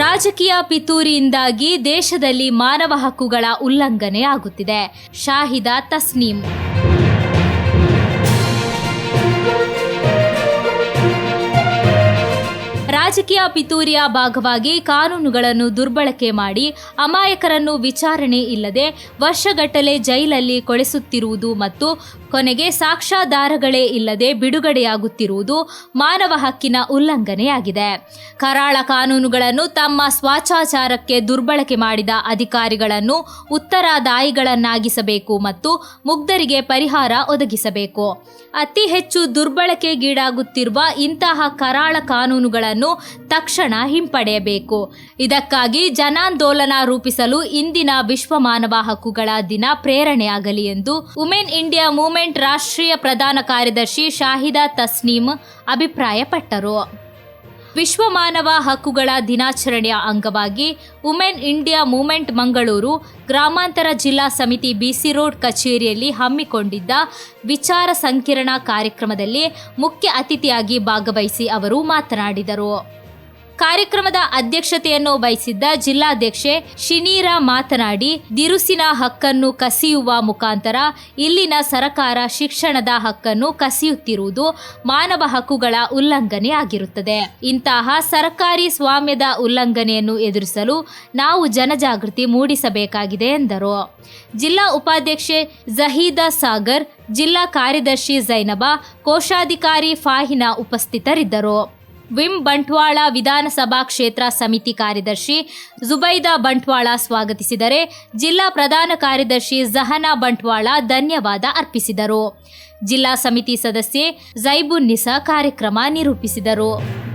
ರಾಜಕೀಯ ಪಿತೂರಿಯಿಂದಾಗಿ ದೇಶದಲ್ಲಿ ಮಾನವ ಹಕ್ಕುಗಳ ಉಲ್ಲಂಘನೆ ಆಗುತ್ತಿದೆ. ಶಾಹಿದಾ ತಸ್ನೀಂ ರಾಜಕೀಯ ಪಿತೂರಿಯ ಭಾಗವಾಗಿ ಕಾನೂನುಗಳನ್ನು ದುರ್ಬಳಕೆ ಮಾಡಿ ಅಮಾಯಕರನ್ನು ವಿಚಾರಣೆ ಇಲ್ಲದೆ ವರ್ಷಗಟ್ಟಲೆ ಜೈಲಲ್ಲಿ ಕೊಳೆಸುತ್ತಿರುವುದು ಮತ್ತು ಕೊನೆಗೆ ಸಾಕ್ಷ್ಯಾಧಾರಗಳೇ ಇಲ್ಲದೆ ಬಿಡುಗಡೆಯಾಗುತ್ತಿರುವುದು ಮಾನವ ಹಕ್ಕಿನ ಉಲ್ಲಂಘನೆಯಾಗಿದೆ. ಕರಾಳ ಕಾನೂನುಗಳನ್ನು ತಮ್ಮ ಸ್ವಾಚಾಚಾರಕ್ಕೆ ದುರ್ಬಳಕೆ ಮಾಡಿದ ಅಧಿಕಾರಿಗಳನ್ನು ಉತ್ತರದಾಯಿಗಳನ್ನಾಗಿಸಬೇಕು ಮತ್ತು ಮುಗ್ಧರಿಗೆ ಪರಿಹಾರ ಒದಗಿಸಬೇಕು. ಅತಿ ಹೆಚ್ಚು ದುರ್ಬಳಕೆಗೀಡಾಗುತ್ತಿರುವ ಇಂತಹ ಕರಾಳ ಕಾನೂನುಗಳನ್ನು ತಕ್ಷಣ ಹಿಂಪಡೆಯಬೇಕು. ಇದಕ್ಕಾಗಿ ಜನಾಂದೋಲನ ರೂಪಿಸಲು ಇಂದಿನ ವಿಶ್ವ ಮಾನವ ಹಕ್ಕುಗಳ ದಿನ ಪ್ರೇರಣೆಯಾಗಲಿ ಎಂದು ವುಮೆನ್ ಇಂಡಿಯಾ ಮೂವ್ಮೆಂಟ್ ರಾಷ್ಟ್ರೀಯ ಪ್ರಧಾನ ಕಾರ್ಯದರ್ಶಿ ಶಾಹಿದಾ ತಸ್ನೀಮ್ ಅಭಿಪ್ರಾಯಪಟ್ಟರು. ವಿಶ್ವ ಮಾನವ ಹಕ್ಕುಗಳ ದಿನಾಚರಣೆಯ ಅಂಗವಾಗಿ ವುಮೆನ್ ಇಂಡಿಯಾ ಮೂವ್ಮೆಂಟ್ ಮಂಗಳೂರು ಗ್ರಾಮಾಂತರ ಜಿಲ್ಲಾ ಸಮಿತಿ ಬಿಸಿ ರೋಡ್ ಕಚೇರಿಯಲ್ಲಿ ಹಮ್ಮಿಕೊಂಡಿದ್ದ ವಿಚಾರ ಸಂಕಿರಣ ಕಾರ್ಯಕ್ರಮದಲ್ಲಿ ಮುಖ್ಯ ಅತಿಥಿಯಾಗಿ ಭಾಗವಹಿಸಿ ಅವರು ಮಾತನಾಡಿದರು. ಕಾರ್ಯಕ್ರಮದ ಅಧ್ಯಕ್ಷತೆಯನ್ನು ವಹಿಸಿದ್ದ ಜಿಲ್ಲಾಧ್ಯಕ್ಷೆ ಶಿನೀರ ಮಾತನಾಡಿ, ದಿರುಸಿನ ಹಕ್ಕನ್ನು ಕಸಿಯುವ ಮುಖಾಂತರ ಇಲ್ಲಿನ ಸರಕಾರ ಶಿಕ್ಷಣದ ಹಕ್ಕನ್ನು ಕಸಿಯುತ್ತಿರುವುದು ಮಾನವ ಹಕ್ಕುಗಳ ಉಲ್ಲಂಘನೆ ಆಗಿರುತ್ತದೆ. ಇಂತಹ ಸರ್ಕಾರಿ ಸ್ವಾಮ್ಯದ ಉಲ್ಲಂಘನೆಯನ್ನು ಎದುರಿಸಲು ನಾವು ಜನಜಾಗೃತಿ ಮೂಡಿಸಬೇಕಾಗಿದೆ ಎಂದರು. ಜಿಲ್ಲಾ ಉಪಾಧ್ಯಕ್ಷೆ ಜಹೀದಾ ಸಾಗರ್, ಜಿಲ್ಲಾ ಕಾರ್ಯದರ್ಶಿ ಜೈನಬಾ, ಕೋಶಾಧಿಕಾರಿ ಫಾಹಿನಾ ಉಪಸ್ಥಿತರಿದ್ದರು. ವಿಮ್ ಬಂಟ್ವಾಳ ವಿಧಾನಸಭಾ ಕ್ಷೇತ್ರ ಸಮಿತಿ ಕಾರ್ಯದರ್ಶಿ ಜುಬೈದಾ ಬಂಟ್ವಾಳ ಸ್ವಾಗತಿಸಿದರೆ ಜಿಲ್ಲಾ ಪ್ರಧಾನ ಕಾರ್ಯದರ್ಶಿ ಜಹನಾ ಬಂಟ್ವಾಳ ಧನ್ಯವಾದ ಅರ್ಪಿಸಿದರು. ಜಿಲ್ಲಾ ಸಮಿತಿ ಸದಸ್ಯೆ ಜೈಬುನ್ನಿಸ ಕಾರ್ಯಕ್ರಮ ನಿರೂಪಿಸಿದರು.